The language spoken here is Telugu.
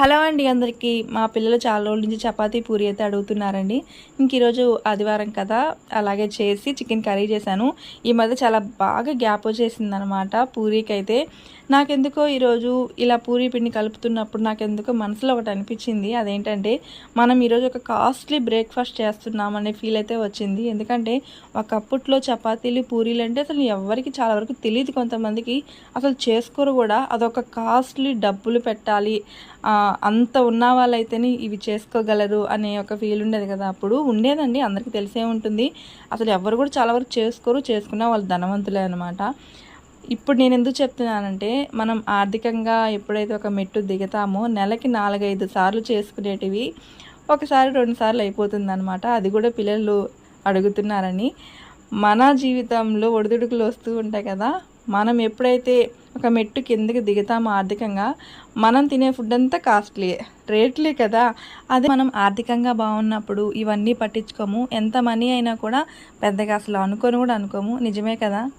హలో అండి అందరికీ. మా పిల్లలు చాలా రోజుల నుంచి చపాతీ పూరి అయితే అడుగుతున్నారండి. ఇంక ఈరోజు ఆదివారం కదా అలాగే చేసి చికెన్ కర్రీ చేశాను. ఈ మధ్య చాలా బాగా గ్యాప్ వచ్చేసింది అనమాట పూరీకి అయితే నాకెందుకో ఈరోజు ఇలా పూరీ పిండి కలుపుతున్నప్పుడు నాకెందుకో మనసులో ఒకటి అనిపించింది. అదేంటంటే మనం ఈరోజు ఒక కాస్ట్లీ బ్రేక్ఫాస్ట్ చేస్తున్నాం అనే ఫీల్ అయితే వచ్చింది. ఎందుకంటే ఒకప్పట్లో చపాతీలు పూరీలు అంటే అసలు ఎవరికి చాలా వరకు తెలియదు కొంతమందికి. అసలు చేసుకోరు కూడా. అదొక కాస్ట్లీ డబ్బులు పెట్టాలి. అంత ఉన్న వాళ్ళైతేనే ఇవి చేసుకోగలరు అనే ఒక ఫీల్ ఉండేది కదా. అప్పుడు ఉండేదండి అందరికీ తెలిసే ఉంటుంది. అసలు ఎవరు కూడా చాలా వరకు చేసుకోరు చేసుకున్న వాళ్ళు ధనవంతులే అనమాట ఇప్పుడు నేను ఎందుకు చెప్తున్నానంటే మనం ఆర్థికంగా ఎప్పుడైతే ఒక మెట్టు దిగుతామో నెలకి నాలుగైదు సార్లు చేసుకునేటివి ఒకసారి రెండు సార్లు అయిపోతుంది అనమాట అది కూడా పిల్లలు అడుగుతున్నారని. మన జీవితంలో ఒడిదుడుకులు వస్తూ ఉంటాయి కదా మనం ఎప్పుడైతే ఒక మెట్టు కిందకి దిగుతామో ఆర్థికంగా మనం తినే ఫుడ్ అంతా కాస్ట్లీ రేట్లే కదా. అదే మనం ఆర్థికంగా బాగున్నప్పుడు ఇవన్నీ పట్టించుకోము. ఎంత మనీ అయినా కూడా పెద్దగా అసలు అనుకొని కూడా అనుకోము. నిజమే కదా?